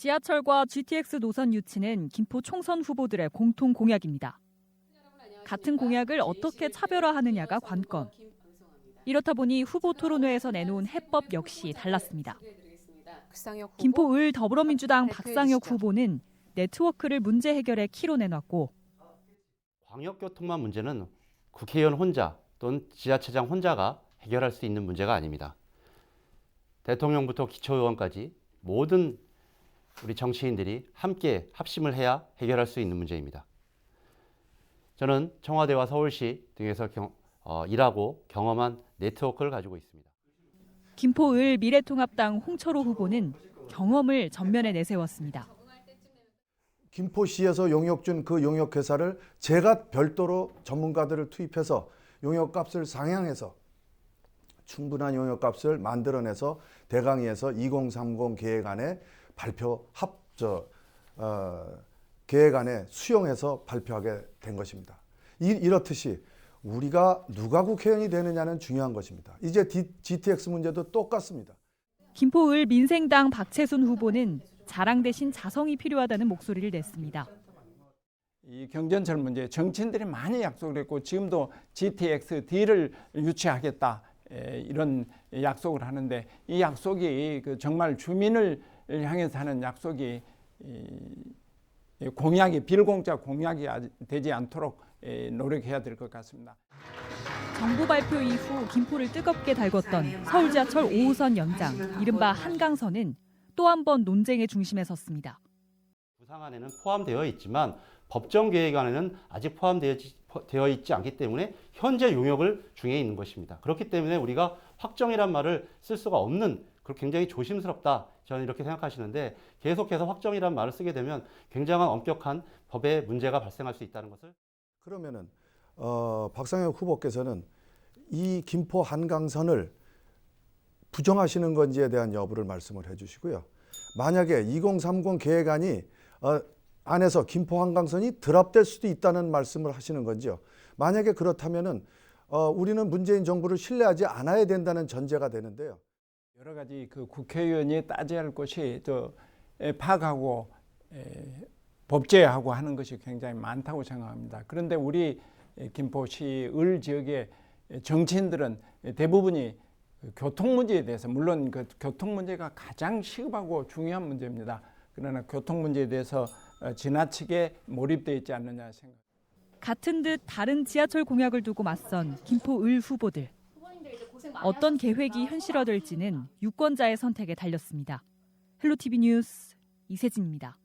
지하철과 GTX 노선 유치는 김포 총선 후보들의 공통 공약입니다. 같은 공약을 어떻게 차별화하느냐가 관건. 이렇다 보니 후보 토론회에서 내놓은 해법 역시 달랐습니다. 김포 을 더불어민주당 박상혁 후보는 네트워크를 문제 해결의 키로 내놨고 광역교통망 문제는 국회의원 혼자 또는 지자체장 혼자가 해결할 수 있는 문제가 아닙니다. 대통령부터 기초의원까지 모든 우리 정치인들이 함께 합심을 해야 해결할 수 있는 문제입니다. 저는 청와대와 서울시 등에서 경- 어, 일하고 경험한 네트워크를 가지고 있습니다. 김포 을 미래통합당 홍철호 후보는 경험을 전면에 내세웠습니다. 김포시에서 용역 준 그 용역 회사를 제가 별도로 전문가들을 투입해서 용역값을 상향해서 충분한 용역값을 만들어내서 대강의에서 2030 계획안에 발표 합저 어, 계획안에 수용해서 발표하게 된 것입니다. 이, 이렇듯이 우리가 누가 국회의원이 되느냐는 중요한 것입니다. 이제 D, GTX 문제도 똑같습니다. 김포 을 민생당 박채순 후보는 자랑 대신 자성이 필요하다는 목소리를 냈습니다. 이 경전철 문제 정치인들이 많이 약속을 했고 지금도 GTX D를 유치하겠다 에, 이런 약속을 하는데 이 약속이 그 정말 주민을 향해서 하는 약속이 공약이 빌공짜 공약이 되지 않도록 에, 노력해야 될 것 같습니다. 정부 발표 이후 김포를 뜨겁게 달궜던 서울 지하철 5호선 연장, 이른바 한강선은 또 한 번 논쟁의 중심에 섰습니다. 구상안에는 포함되어 있지만 법정 계획안에는 아직 포함되어 있지- 되어 있지 않기 때문에 현재 용역을 중에 있는 것입니다. 그렇기 때문에 우리가 확정이란 말을 쓸 수가 없는 그 굉장히 조심스럽다 저는 이렇게 생각하시는데 계속해서 확정이란 말을 쓰게 되면 굉장한 엄격한 법의 문제가 발생할 수 있다는 것을 그러면은 어, 박상혁 후보께서는 이 김포 한강선을 부정하시는 건지에 대한 여부를 말씀을 해주시고요. 만약에 2030 계획안이 어, 안에서 김포 한강선이 드랍될 수도 있다는 말씀을 하시는 건지요. 만약에 그렇다면은 어, 우리는 문재인 정부를 신뢰하지 않아야 된다는 전제가 되는데요. 여러 가지 그 국회의원이 따져야 할 것이 저 에, 파악하고 에, 법제하고 하는 것이 굉장히 많다고 생각합니다. 그런데 우리 에, 김포시 을 지역의 정치인들은 대부분이 그 교통 문제에 대해서 물론 그 교통 문제가 가장 시급하고 중요한 문제입니다. 그러나 교통 문제에 대해서 어, 지나치게 몰입되어 있지 않느냐 생각. 같은 듯 다른 지하철 공약을 두고 맞선 김포 을 후보들. 어떤 계획이 현실화될지는 유권자의 선택에 달렸습니다. 헬로티비 뉴스 이세진입니다.